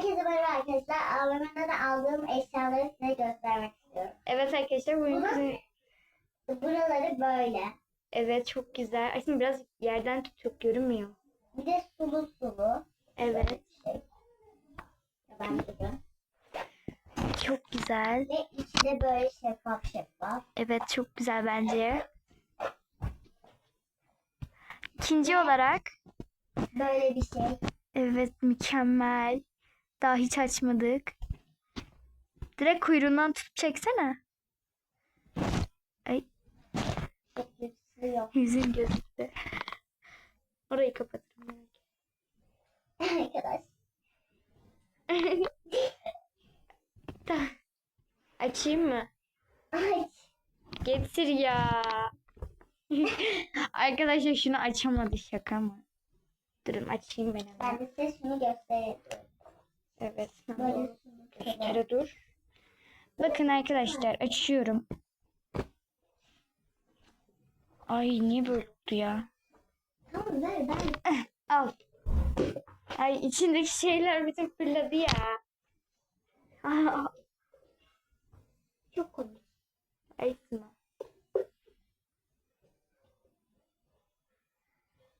Herkese merhaba arkadaşlar. AVM'den aldığım eşyaları size göstermek istiyorum. Evet arkadaşlar Bunu- bizim- Buraları böyle. evet çok güzel. Aslında biraz yerden tutup görünmüyor. Bir de sulu sulu. Evet. Şey. Ben. Çok güzel. Ve içi de böyle şeffaf şeffaf. Evet çok güzel bence. İkinci olarak Böyle bir şey. evet mükemmel. Daha hiç açmadık. Direkt kuyruğundan tutup çeksene. Ay yüzün gözüktü. Orayı kapatırım. Arkadaş. Açayım mı? Aç. Getir ya. Arkadaşlar şunu açamadı şaka mı? Durun açayım ben Ben hemen. de size şunu göstereyim. Bir kere dur. Bakın arkadaşlar açıyorum. Ay niye oldu ya? Tamam ver ben. Al. Ay içindeki şeyler bütün fırladı ya. Aa, Çok komik. Ay Suna.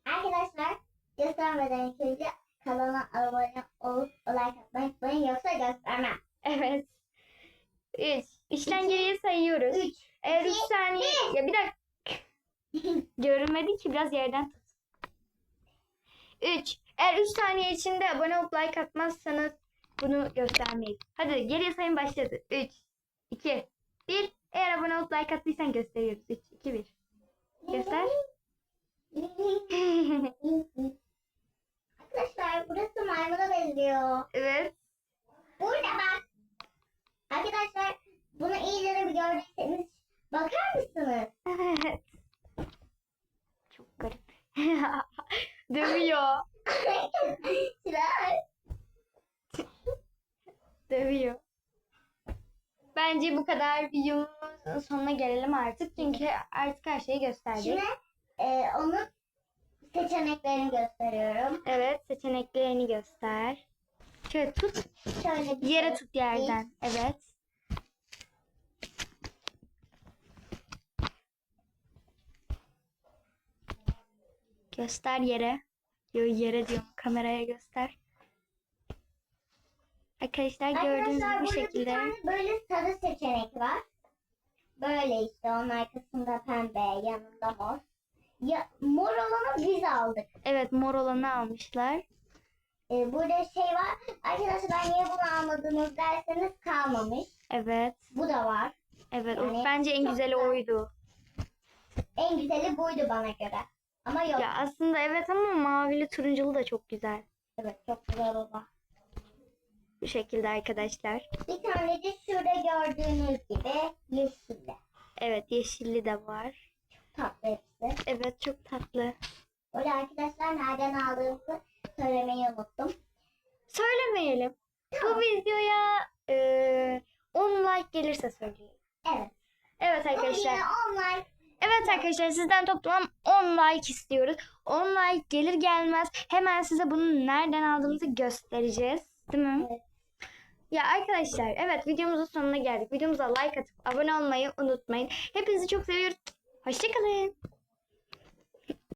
Arkadaşlar göstermeden önce kanala abone olup like atmayı unutmayın yoksa göstermem. Evet. Üç. Üçten geriye sayıyoruz. 3, Eğer iki, üç saniye... Ya bir dakika. Görünmedi ki biraz yerden tut. 3. Eğer 3 saniye içinde abone olup like atmazsanız bunu göstermeyiz. Hadi geriye sayım başladı. 3, 2, 1. Eğer abone olup like attıysan gösteriyoruz. 3, 2, 1. Göster. Arkadaşlar burası maymuna benziyor. evet. Burada bak. Arkadaşlar bunu iyice de bir gördüyseniz Evet. Çok garip. Dövüyor. Dövüyor. Bence bu kadar videomuzun sonuna gelelim artık. Çünkü artık her şeyi gösterdik. Şimdi e, onun seçeneklerini gösteriyorum. Evet seçeneklerini göster. Şöyle tut. Şöyle Yere şey. tut yerden. Evet. Göster yere. Yo yere diyorum. Kameraya göster. Arkadaşlar gördüğünüz Arkadaşlar bu burada şekilde. bir tane böyle sarı seçenek var. Böyle işte onun arkasında pembe, yanında mor. Ya, mor olanı biz aldık. Evet mor olanı almışlar. Ee, burada şey var. Arkadaşlar niye bunu almadınız derseniz kalmamış. Evet. Bu da var. Evet. o Yani bence en çok güzeli güzel. oydu. En güzeli buydu bana göre. Ama yok. Ya aslında evet ama mavili turunculu da çok güzel. Evet çok güzel oldu. Bu şekilde arkadaşlar. Bir tane de şurada gördüğünüz gibi yeşilli. Evet yeşilli de var. Tatlı hepsi. Evet çok tatlı. Böyle arkadaşlar nereden aldığımızı söylemeyi unuttum. Söylemeyelim. Bu videoya e, 10 like gelirse söyleyelim. Evet. Evet arkadaşlar. Yine onlar Evet arkadaşlar sizden toplam 10 like istiyoruz. 10 like gelir gelmez hemen size bunu nereden aldığımızı göstereceğiz. Değil mi? Evet. Ya arkadaşlar evet videomuzun sonuna geldik. Videomuza like atıp abone olmayı unutmayın. Hepinizi çok seviyoruz. Hoşçakalın.